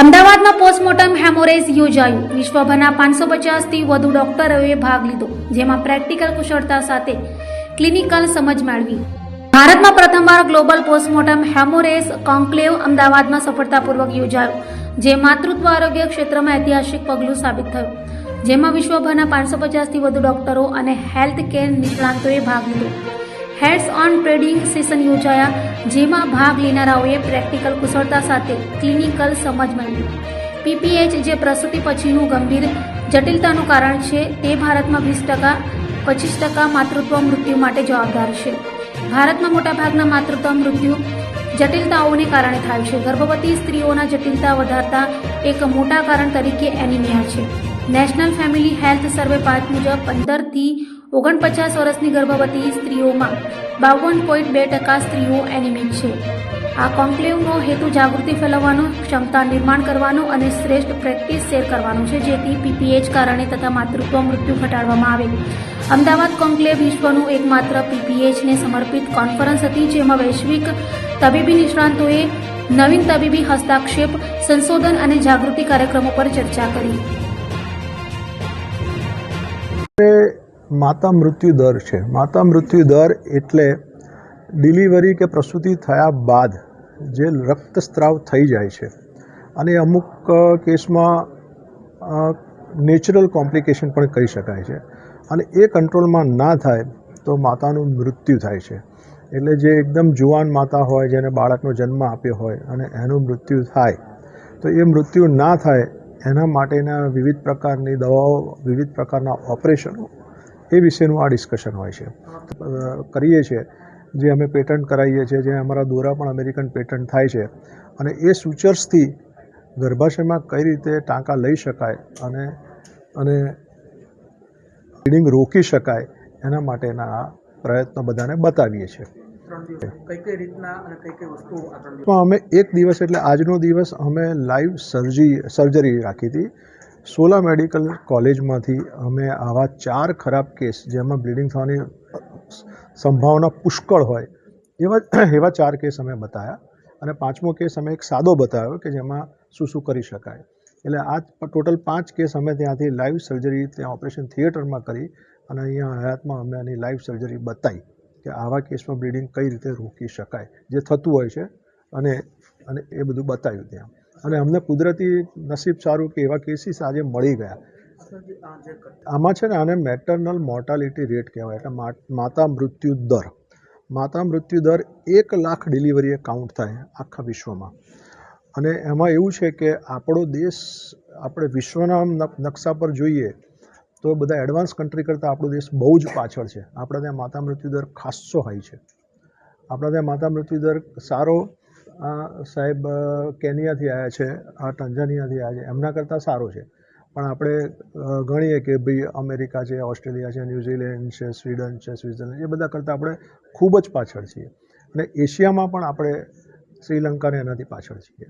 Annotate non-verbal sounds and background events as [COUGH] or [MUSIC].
અમદાવાદમાં પોસ્ટમોર્ટમ હેમોરેજ યોજાયું. વિશ્વભરના પાંચસો પચાસથી વધુ ડોક્ટરોએ ભાગ લીધો, જેમાં પ્રેક્ટિકલ કુશળતા સાથે ક્લિનિકલ સમજ મેળવી. ભારતમાં પ્રથમવાર ગ્લોબલ પોસ્ટમોર્ટમ હેમોરેજ કોન્ક્લેવ અમદાવાદમાં સફળતાપૂર્વક યોજાયો, જે માતૃત્વ આરોગ્ય ક્ષેત્રમાં ઐતિહાસિક પગલું સાબિત થયું. જેમાં વિશ્વભરના પાંચસો પચાસથી વધુ ડોક્ટરો અને હેલ્થ કેર નિષ્ણાંતોએ ભાગ લીધો. હેડ્સ ઓન ટ્રેડિંગ સેશન યોજાયા, જેમાં ભાગ લેનારાઓએ પ્રેક્ટિકલ કુશળતા સાથે ક્લિનિકલ સમજ મેળવી. પીપીએચ જે પ્રસૂતિ પછીનું ગંભીર જટિલતાનું કારણ છે, તે ભારતમાં વીસ ટકા, પચીસ ટકા માતૃત્વ મૃત્યુ માટે જવાબદાર છે. ભારતમાં મોટાભાગના માતૃત્વ મૃત્યુ જટિલતાઓને કારણે થાય છે. ગર્ભવતી સ્ત્રીઓના જટિલતા વધારતા એક મોટા કારણ તરીકે એનિમિયા છે. નેશનલ ફેમિલી હેલ્થ સર્વે પાંચ મુજબ પંદરથી ઓગણપચાસ વર્ષની ગર્ભવતી સ્ત્રીઓમાં બાવન પોઈન્ટ બે ટકા સ્ત્રીઓ એનિમિક છે. આ કોન્ક્લેવનો હેતુ જાગૃતિ ફેલાવવાનો, ક્ષમતા નિર્માણ કરવાનો અને શ્રેષ્ઠ પ્રેક્ટિસ શેર કરવાનો છે, જેથી પીપીએચ કારણે તથા માતૃત્વ મૃત્યુ ઘટાડવામાં આવે. અમદાવાદ કોન્ક્લેવ વિશ્વનું એકમાત્ર પીપીએચને સમર્પિત કોન્ફરન્સ હતી, જેમાં વૈશ્વિક તબીબી નિષ્ણાંતોએ નવીન તબીબી હસ્તાક્ષેપ, સંશોધન અને જાગૃતિ કાર્યક્રમો પર ચર્ચા કરી. માતા મૃત્યુ દર છે. માતા મૃત્યુ દર એટલે ડિલિવરી કે પ્રસૂતિ થયા બાદ જે રક્તસ્રાવ થઈ જાય છે. અને અમુક કેસમાં નેચરલ કોમ્પ્લિકેશન પણ કહી શકાય છે. અને એ કંટ્રોલમાં ના થાય તો માતાનું મૃત્યુ થાય છે. એટલે જે એકદમ જુવાન માતા હોય, જેને બાળકનો જન્મ આપ્યો હોય અને એનું મૃત્યુ થાય, તો એ મૃત્યુ ના થાય, એના માટેના વિવિધ પ્રકારની દવાઓ, વિવિધ પ્રકારના ઓપરેશનો એ વિશેનું આ ડિસ્કશન હોય છે. કરીએ છીએ. જે અમે પેટન્ટ કરાવીએ છીએ જે અમારા દોરા પણ અમેરિકન પેટન્ટ થાય છે. અને એ સૂચર્સથી ગર્ભાશયમાં કઈ રીતે ટાંકા લઈ શકાય અને અને બ્લીડિંગ રોકી શકાય એના માટેના આ પ્રયત્નો બધાને બતાવીએ છીએ. અમે એક દિવસ એટલે આજનો દિવસ અમે લાઈવ સર્જી સર્જરી રાખી હતી. સોલા મેડિકલ કોલેજમાંથી અમે આવા ચાર ખરાબ કેસ જેમાં બ્લીડિંગ થવાની સંભાવના પુષ્કળ હોય, એવા [CLEARS THROAT] એવા ચાર કેસ અમે બતાવ્યા અને પાંચમો કેસ અમે એક સાદો બતાવ્યો કે જેમાં શું શું કરી શકાય. એટલે આ ટોટલ પાંચ કેસ અમે ત્યાંથી લાઈવ સર્જરી, ત્યાં ઓપરેશન થિયેટરમાં કરી અને અહીંયા હયાતમાં અમે એની લાઈવ સર્જરી બતાવી કે આવા કેસમાં બ્લીડિંગ કઈ રીતે રોકી શકાય, જે થતું હોય છે અને અને એ બધું બતાવ્યું ત્યાં. અને અમને કુદરતી નસીબ સારું કે એવા કેસીસ આજે મળી ગયા. આમાં છે ને આને મેટર્નલ મોર્ટાલિટી રેટ કહેવાય, એટલે માતા મૃત્યુ દર. માતા મૃત્યુ દર એક લાખ ડિલિવરીએ કાઉન્ટ થાય આખા વિશ્વમાં. અને એમાં એવું છે કે આપણો દેશ, આપણે વિશ્વના નકશા પર જોઈએ તો બધા એડવાન્સ કન્ટ્રી કરતાં આપણો દેશ બહુ જ પાછળ છે. આપણા ત્યાં માતા મૃત્યુ દર ખાસ્સો હાઈ છે. આપણા ત્યાં માતા મૃત્યુ દર સારો આ સાહેબ કેનિયાથી આવ્યા છે, આ ટંજાનિયાથી આવ્યા છે. એમના કરતાં સારું છે. પણ આપણે ગણીએ કે ભાઈ અમેરિકા છે, ઓસ્ટ્રેલિયા છે, ન્યૂઝીલેન્ડ છે, સ્વીડન છે, સ્વિટ્ઝરલેન્ડ, એ બધા કરતાં આપણે ખૂબ જ પાછળ છીએ. અને એશિયામાં પણ આપણે શ્રીલંકાને એનાથી પાછળ છીએ.